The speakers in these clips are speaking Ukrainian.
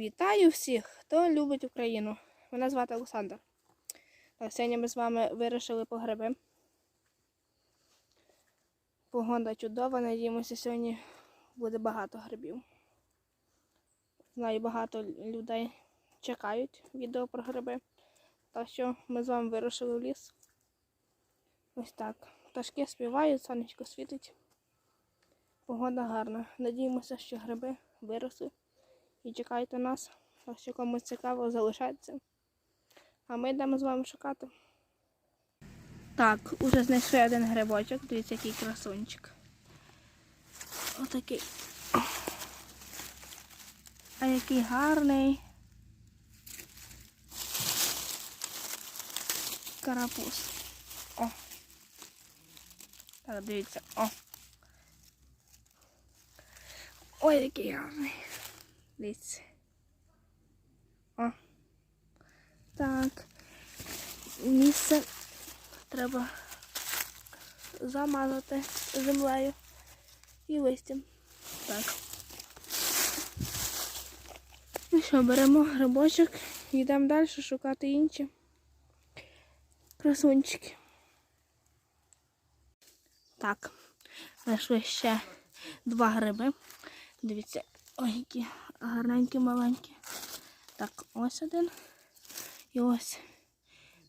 Вітаю всіх, хто любить Україну. Мене звати Олександр. Сьогодні ми з вами вирішили по гриби. Погода чудова, надіємося, сьогодні буде багато грибів. Знаю, багато людей чекають відео про гриби. Так що ми з вами вирушили в ліс. Ось так. Пташки співають, сонечко світить. Погода гарна. Надіємося, що гриби виросли і чекайте нас. Якщо комусь цікаво, залишайтеся. А ми йдемо з вами шукати. Так, уже знайшли один грибочок. Дивіться, який красунчик. Отакий. А який гарний. Карапуз. О. Так, дивіться. О. Ой, який гарний. Дивіться. О. Так. Місце треба замазати землею і листям. Так. Ну що, беремо грибочок йдемо далі шукати інші красунчики. Так, знайшли ще два гриби. Дивіться, ой, які гарненькі маленькі. Так, ось один. І ось.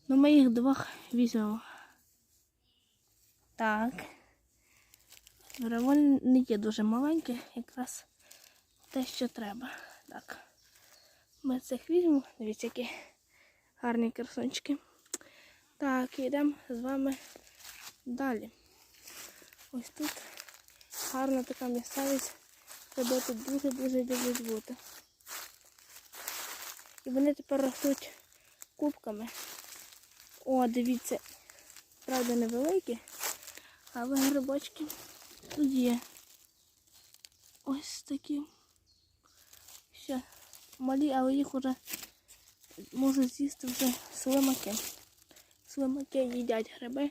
Ну, ми їх двох візьмемо. Так. Вони не є дуже маленькі, якраз те, що треба. Так. Ми цих візьмемо. Дивіться, які гарні красунчики. Так, йдемо з вами далі. Ось тут гарна така місцевість. Тебе тут дуже-дуже люблять бути. І вони тепер ростуть кубками. О, дивіться, правда невеликі, але грибочки тут є. Ось такі. Ще малі, але їх вже можуть з'їсти вже слимаки. Слимаки їдять гриби.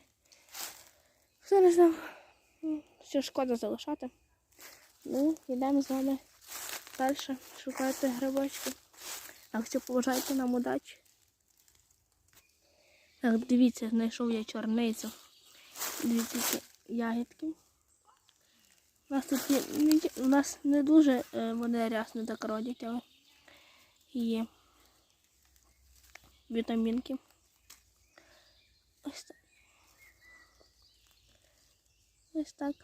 Все не знав. Все шкода залишати. Ну, йдемо з вами далі шукати грибочки. Так що поважайте нам удачі. Так, дивіться, знайшов я чорницю. Дивіться, ягідки. У нас тут є, у нас не дуже е, вони рясно так родять, але є вітамінки. Ось так. Ось так.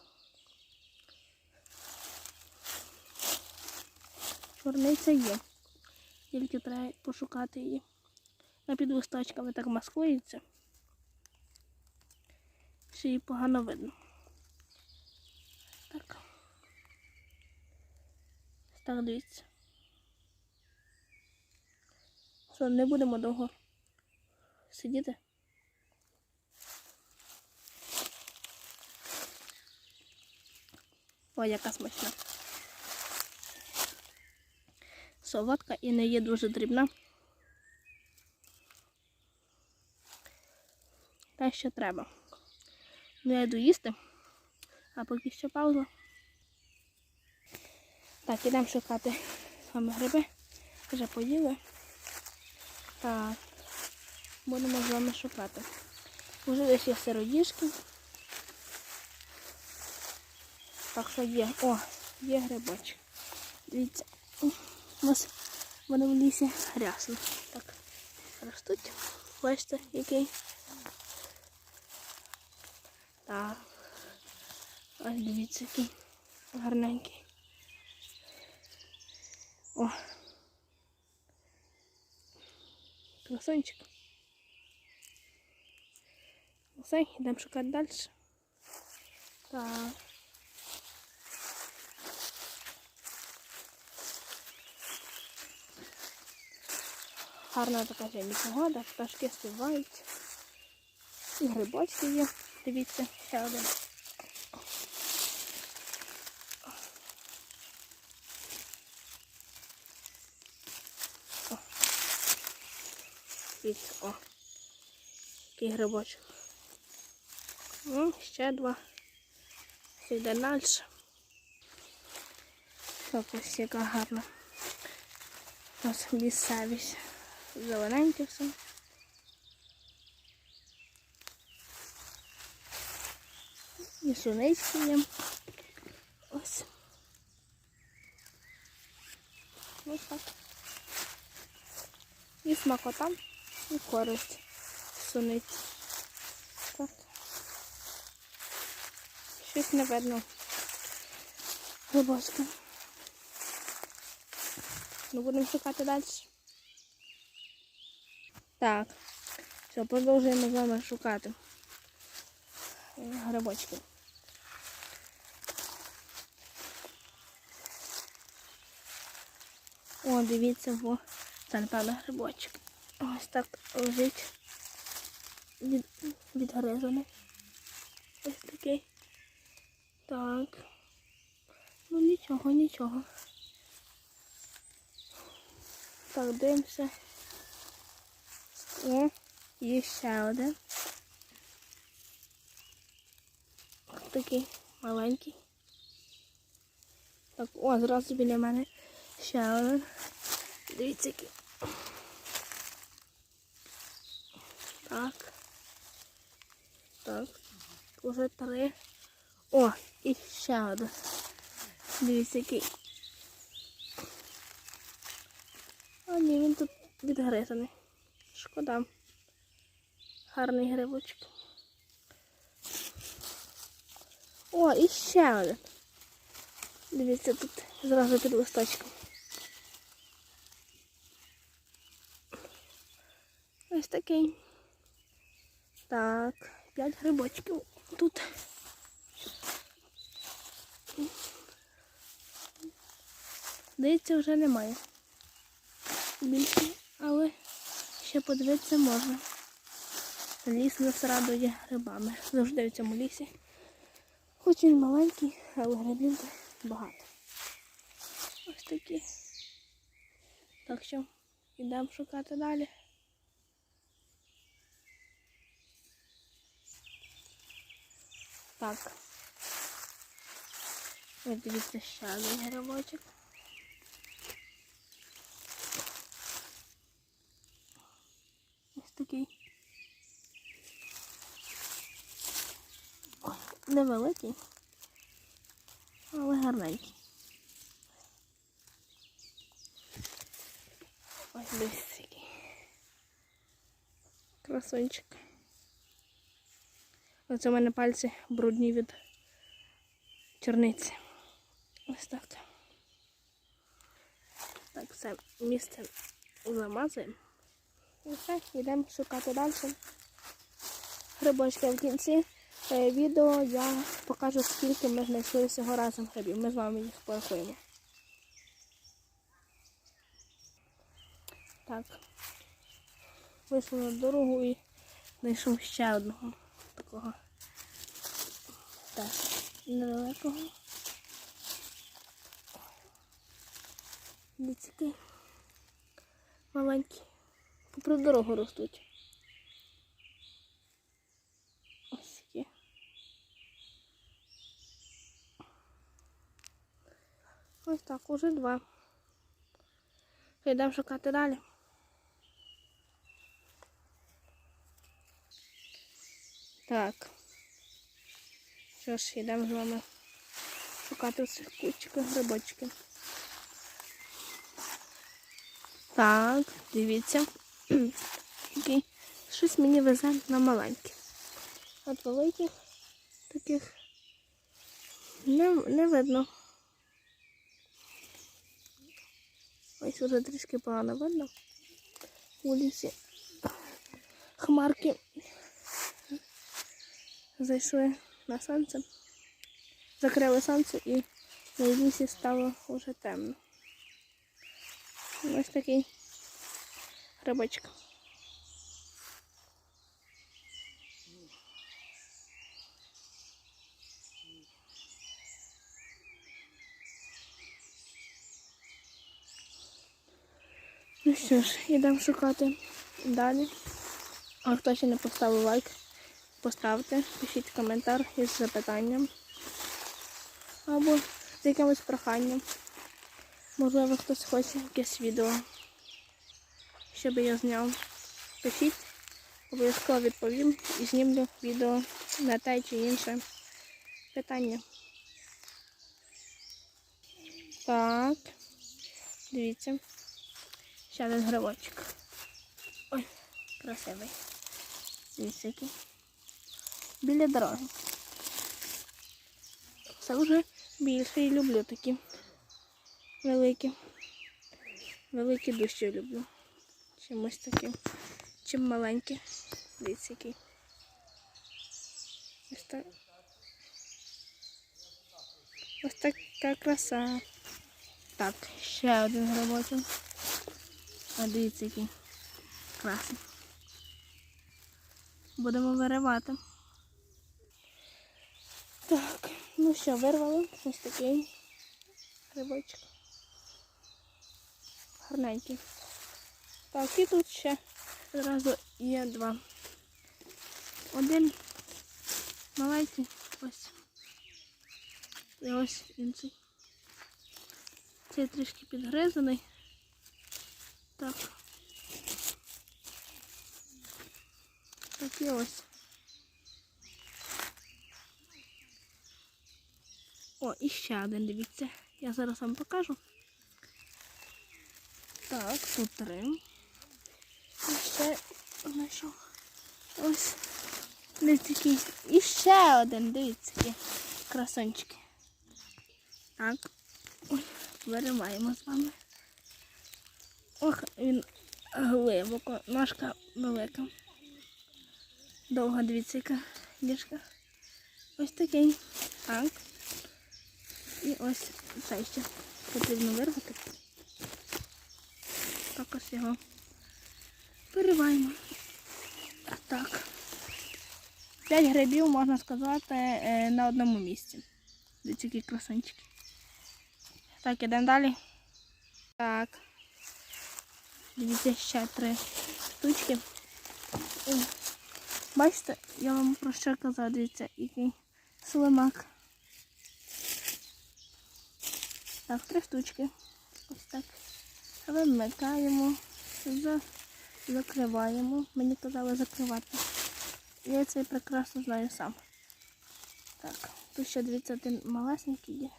Чорниця є. Тільки треба пошукати її. Вона під листочками так маскується. Ще її погано видно. Так. Так, дивіться. Що, не будемо довго сидіти. Ой, яка смачна. Солодка і не є дуже дрібна. Те, що треба. Ну, я йду їсти, а поки що пауза. Так, ідемо шукати саме гриби. Вже поїли. Так, будемо з вами шукати. Уже десь є сироїжки. Так що є. О, є грибочок. Дивіться. У нас вони в лісі грязно. Так, ростуть. Бачите, який. Так. Ось дивіться, який гарненький. О. Красунчик. Все, йдемо шукати далі. Так. Гарна така сьогодні погода, пташки співають. І грибочки є. Дивіться, ще один. О. Який грибочок. Ну, ще два. Йде далі. Ось яка гарна. Ось місцевість. Зелененьке все. І сунички є. Ось. Ось так. І смакота, і користь суниць. Так. Щось не видно. Глибочко. Ну, будемо шукати далі. Так. Все, продовжуємо з вами шукати грибочки. О, дивіться, во. Це, напевно, грибочок. Ось так лежить. Від, відгризаний. Ось такий. Так. Ну нічого, нічого. Так, дивимося. О, є ще один. Ось такий маленький. Так, о, зразу біля мене ще один. Дивіться який. Так. Так. Уже три. О, і ще один. Шкода. Гарний грибочок. О, і ще один. Дивіться, тут зразу під листочком. Ось такий. Так, п'ять грибочків тут. Здається, вже немає. Більше, але ще подивитися можна. Ліс нас радує грибами. Завжди в цьому лісі. Хоч він маленький, але грибів багато. Ось такі. Так що йдемо шукати далі. Так. Ось дивіться ще один грибочок. Такий. Ой, невеликий, але гарненький. Ось десь який. Красунчик. Оце у мене пальці брудні від чорниці. Ось так. Так, все місце замазуємо. І все, йдемо шукати далі. Грибочки в кінці е, відео я покажу, скільки ми знайшли всього разом грибів. Ми з вами їх порахуємо. Так. Вийшли на дорогу і знайшов ще одного такого. Так, недалекого. Дивіться, який маленький. Попри дорогу ростуть. Ось такі. Ось так, уже два. Йдемо шукати далі. Так. Що ж, йдемо з вами шукати цих кучках грибочки. Так, дивіться. Такий. Щось мені везе на маленькі. От великих таких не, не видно. Ось уже трішки погано видно. У лісі хмарки зайшли на сонце, закрили сонце і на лісі стало вже темно. Ось такий грибочок. Ну що ж, йдемо шукати далі. А хто ще не поставив лайк, поставте, пишіть коментар із запитанням або з якимось проханням. Можливо, хтось хоче якесь відео щоб я зняв. Пишіть, обов'язково відповім і знімлю відео на те чи інше питання. Так, дивіться. Ще один грибочок. Ой, красивий. Дивіться який. Біля дороги. Це вже більше і люблю такі великі. Великі дужче люблю. Чимось таким. Чим маленькі. Дивіться який. Ось так. Ось така краса. Так, ще один грибочок. А дивіться який красний. Будемо виривати. Так, ну що, вирвали. Ось такий грибочок. Гарненький. Так, і тут ще одразу є два. Один маленький, ось. І ось інший. Цей трішки підгризаний. Так. Так і ось. О, і ще один, дивіться. Я зараз вам покажу. Так, тут три. І ще знайшов. Ось. Дивіться який. І ще один, дивіться, які красончики. Так. Ой, вириваємо з вами. Ох, він глибоко, ножка велика. Довга, дивіться, яка ніжка. Ось такий. Так. І ось цей ще потрібно вирвати. Так ось його вириваємо. А так. П'ять грибів, можна сказати, е, на одному місці. Дивіться, які красунчики. Так, ідемо далі. Так. Дивіться, ще три штучки. Бачите, я вам про що казав, дивіться, який слимак. Так, три штучки. Ось так. Вимикаємо, за... закриваємо. Мені казали закривати. Я це прекрасно знаю сам. Так, тут ще дивіться, один малесенький є.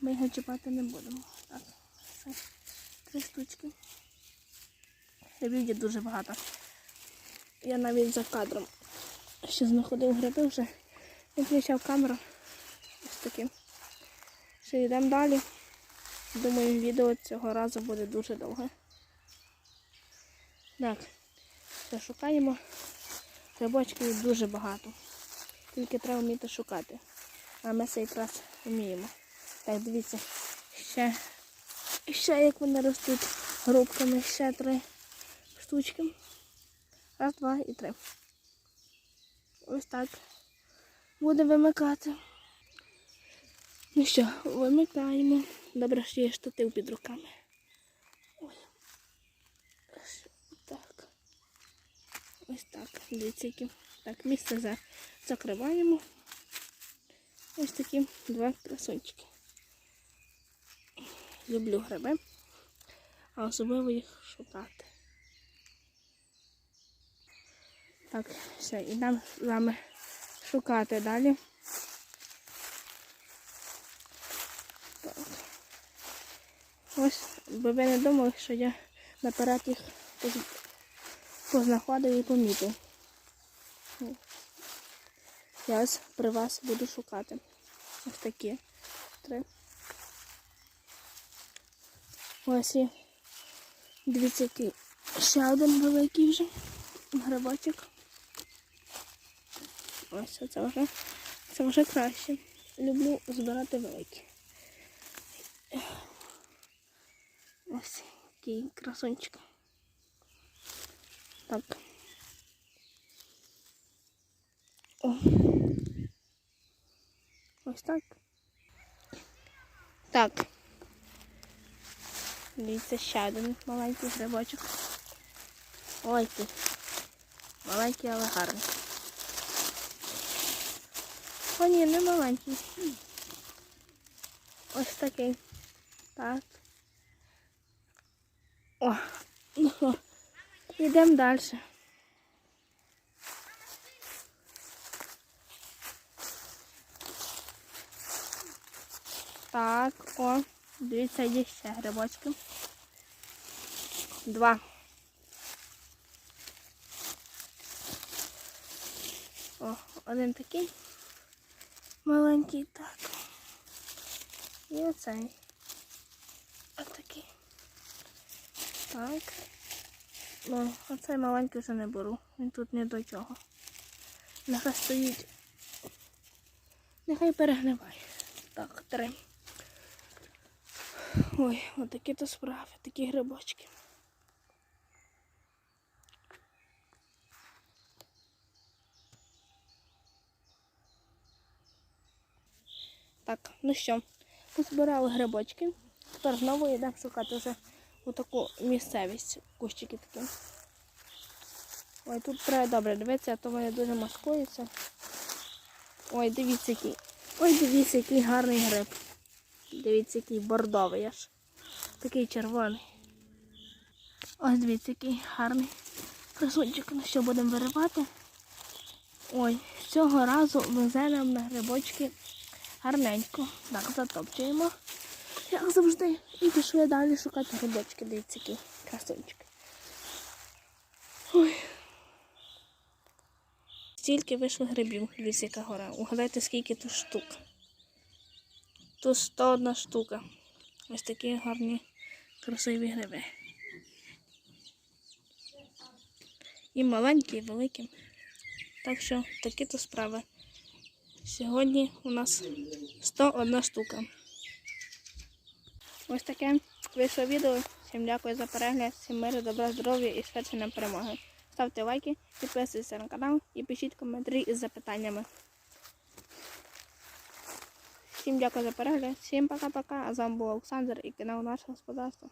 Ми його чіпати не будемо. Так, все. Три штучки. Грибів є дуже багато. Я навіть за кадром ще знаходив гриби вже. Відключав камеру. Ось таким. Ще йдемо далі. Думаю, відео цього разу буде дуже довге. Так, все шукаємо. Грибочків дуже багато. Тільки треба вміти шукати. А ми це якраз вміємо. Так, дивіться, ще, ще як вони ростуть грубками, ще три штучки. Раз, два і три. Ось так. Буде вимикати. Ну що, вимикаємо. Добре, що є штатив під руками. Ой. Ось Так. Ось так. Дивіться, які. Так, місце за... закриваємо. Ось такі два красунчики. Люблю гриби, а особливо їх шукати. Так, все, ідемо з вами шукати далі. Так. Ось, бо ви не думали, що я наперед їх познаходив і помітив. Я ось при вас буду шукати. Ось такі три. Ось і дивіться, який ще один великий вже грибочок. Ось це вже, це вже краще. Люблю збирати великі. Ось який красунчик. Так. О. Ось так. Так. Дивіться ще один маленький грибочок. Ой ти. Маленький, але гарний. О, ні, не маленький. Ось такий. Так. О, йдемо далі. Так, о, дивіться, є ще грибочки. Два. О, один такий маленький, так. І оцей. Отакий. Так. Ну, оцей маленький вже не беру. Він тут не до чого. Нехай стоїть. Нехай перегниває. Так, три. Ой, отакі то справи, такі грибочки. Так, ну що, позбирали грибочки. Тепер знову йдемо шукати вже таку місцевість, кущики такі. Ой, тут треба добре дивитися, а то вони дуже маскуються. Ой, дивіться який. Ой, дивіться, який гарний гриб. Дивіться, який бордовий аж. Такий червоний. Ось дивіться, який гарний красунчик. Ну що будемо виривати? Ой, цього разу везе нам на грибочки гарненько. Так, затопчуємо. Як завжди. І пішли далі шукати грибочки. Дивіться, який красунчик. Ой. Стільки вийшло грибів, дивіться, яка гора. Угадайте, скільки тут штук. Тут 101 штука. Ось такі гарні красиві гриби. І маленькі, і великі. Так що такі то справи. Сьогодні у нас 101 штука. Ось таке вийшло відео. Всім дякую за перегляд, всім миру, добра, здоров'я і швидше нам перемоги. Ставте лайки, підписуйтесь на канал і пишіть коментарі із запитаннями. Всім дякую за перегляд, всім пока-пока. А з вами був Олександр і канал наше господарство.